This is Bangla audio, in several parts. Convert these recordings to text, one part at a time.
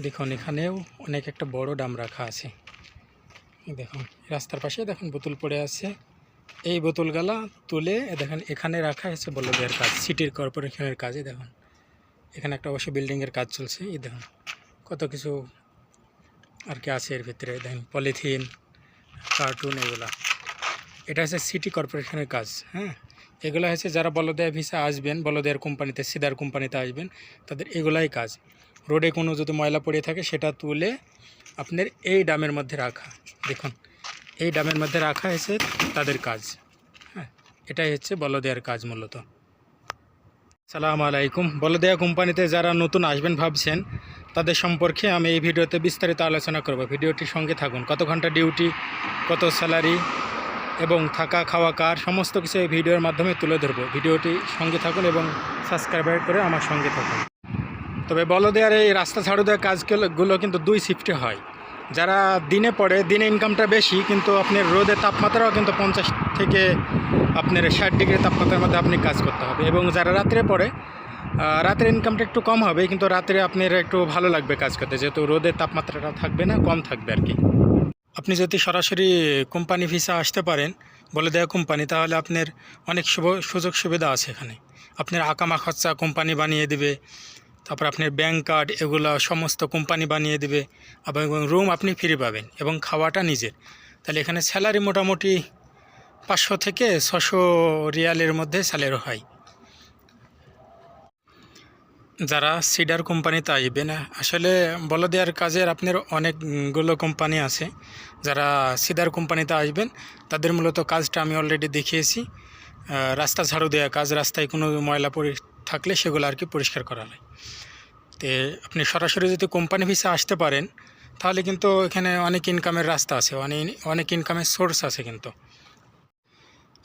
দেখুন, এখানেও অনেক একটা বড় ডাম রাখা আছে। দেখুন, রাস্তার পাশে দেখুন বোতল পড়ে আছে। এই বোতলগুলা তুলে দেখেন, এখানে রাখা হয়েছে বলদের কাজ, সিটির কর্পোরেশনের কাজে দেখুন। এখানে একটা অবশ্যই বিল্ডিংয়ের কাজ চলছে, এই দেখুন। কত কিছু আর কি আছে এর ভিতরে, দেখেন, পলিথিন, কার্টুন এগুলা। এটা হচ্ছে সিটি কর্পোরেশনের কাজ হ্যাঁ? এগুলো হচ্ছে যারা বলদেয়া ভিসা আসবেন বলদেয়ার কোম্পানিতে, সিদার কোম্পানিতে আসবেন, তাদের এগুলাই কাজ। রোডে কোনো যদি ময়লা পড়ে থাকে, সেটা তুলে আপনার এই ডামের মধ্যে রাখা। দেখুন, এই ডামের মধ্যে রাখা হয়েছে তাদের কাজ। হ্যাঁ এটাই হচ্ছে বলদেয়ার কাজ মূলত। সালাম আলাইকুম। বলদেয়া কোম্পানিতে যারা নতুন আসবেন ভাবছেন, তাদের সম্পর্কে আমি এই ভিডিওতে বিস্তারিত আলোচনা করব। ভিডিওটির সঙ্গে থাকুন। কত ঘণ্টা ডিউটি, কত স্যালারি এবং থাকা, খাওয়া, কার, সমস্ত কিছু এই ভিডিওর মাধ্যমে তুলে ধরবো। ভিডিওটি সঙ্গে থাকুন এবং সাবস্ক্রাইব করে আমার সঙ্গে থাকুন। তবে বলদেয়ার এই রাস্তা ঝাড়ু দেওয়ার কাজগুলো কিন্তু দুই শিফটে হয়। যারা দিনে পড়ে, দিনে ইনকামটা বেশি, কিন্তু আপনার রোদের তাপমাত্রাও কিন্তু পঞ্চাশ থেকে আপনার ষাট ডিগ্রি তাপমাত্রার মধ্যে আপনি কাজ করতে হবে। এবং যারা রাত্রে পড়ে রাতের ইনকামটা একটু কম হবে, কিন্তু রাত্রে আপনার একটু ভালো লাগবে কাজ করতে, যেহেতু রোদের তাপমাত্রাটা থাকবে না, কম থাকবে আর কি। আপনি যদি সরাসরি কোম্পানি ভিসা আসতে পারেন, বলে দেওয়া কোম্পানি, তাহলে আপনার অনেক সুযোগ সুবিধা আছে এখানে। আপনার আকামা খরচা কোম্পানি বানিয়ে দেবে তারপর আপনার ব্যাংক কার্ড এগুলো সমস্ত কোম্পানি বানিয়ে দেবে এবং রুম আপনি ফ্রি পাবেন এবং খাওয়াটা নিজের। তাহলে এখানে স্যালারি মোটামুটি পাঁচশো থেকে ছশো রিয়ালের মধ্যে স্যালারি হয়। যারা সিডার কোম্পানিতে আসবেন, আসলে বলে দেওয়ার কাজের আপনার অনেকগুলো কোম্পানি আছে। যারা সিডার কোম্পানিতে আসবেন, তাদের মূলত কাজটা আমি অলরেডি দেখিয়েছি। রাস্তা ঝাড়ু দেওয়া কাজ, রাস্তায় কোনো ময়লা পরি থাকলে সেগুলো আর কি পরিষ্কার করা হয়। তো আপনি সরাসরি যদি কোম্পানি ভিসা আসতে পারেন, তাহলে কিন্তু এখানে অনেক ইনকামের রাস্তা আছে অনেক অনেক ইনকামের সোর্স আছে কিন্তু।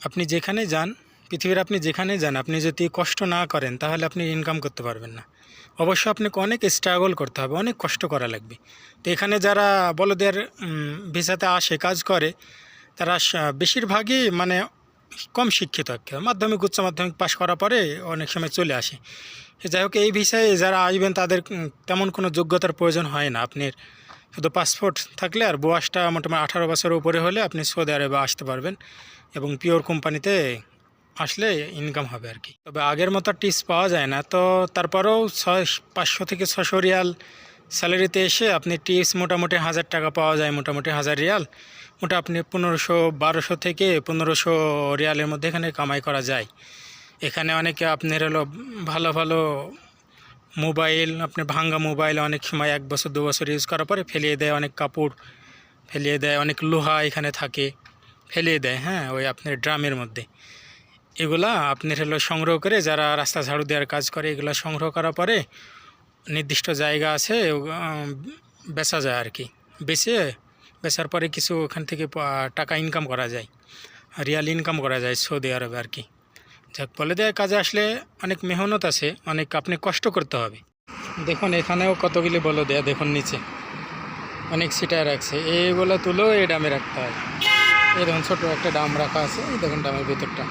আপনি যেখানে যান, পৃথিবীর আপনি যেখানে যান, আপনি যদি কষ্ট না করেন, তাহলে আপনি ইনকাম করতে পারবেন না। অবশ্য আপনাকে অনেক স্ট্রাগল করতে হবে, অনেক কষ্ট করা লাগবে। তো এখানে যারা বলদের ভিসাতে আসে, কাজ করে, তারা বেশিরভাগই মানে কম শিক্ষিত মাধ্যমিক, উচ্চ মাধ্যমিক পাশ করার পরে অনেক সময় চলে আসে। যাই হোক, এই ভিসায় যারা আসবেন, তাদের তেমন কোনো যোগ্যতার প্রয়োজন হয় না। আপনার শুধু পাসপোর্ট থাকলে আর বয়সটা মোটামুটি আঠারো বছরের উপরে হলে আপনি সৌদি আরবে আসতে পারবেন এবং পিওর কোম্পানিতে আসলে ইনকাম হবে আর কি। তবে আগের মতো টিপস পাওয়া যায় না। তো তারপরেও ছয়, পাঁচশো থেকে ছশো রিয়াল স্যালারিতে এসে আপনি টিপস মোটামুটি হাজার টাকা পাওয়া যায়, মোটামুটি হাজার রিয়াল। ওটা আপনি পনেরোশো, বারোশো থেকে পনেরোশো রিয়ালের মধ্যে এখানে কামাই করা যায়। এখানে অনেকে আপনার হলো ভালো ভালো মোবাইল, আপনি ভাঙ্গা মোবাইল অনেক সময় এক বছর, দু বছর ইউজ করার পরে ফেলিয়ে দেয় অনেক কাপড়, ফেলিয়ে দেয়, অনেক লোহা এখানে থাকে, ফেলিয়ে দেয় হ্যাঁ ওই আপনার ড্রামের মধ্যে। এগুলা আপনার হলো সংগ্রহ করে যারা রাস্তা ঝাড়ু দেওয়ার কাজ করে, এগুলো সংগ্রহ করার পরে নির্দিষ্ট জায়গা আছে বেচা যায় আর কি। বেচে, বেচার পরে কিছু ওখান থেকে টাকা ইনকাম করা যায় রিয়াল ইনকাম করা যায় সৌদি আরবে আর কি। যাক, বলে দেয়, কাজে আসলে অনেক মেহনত আছে, অনেক আপনি কষ্ট করতে হবে। দেখুন, এখানেও কতগুলি বলে দেয়া, দেখুন নিচে। অনেক সিটায় রাখছে এইগুলো তুলেও এই ডামে রাখতে হয়। এই দেখুন, ছোটো একটা ডাম রাখা আছে, এই দেখুন ডামের ভিতরটা।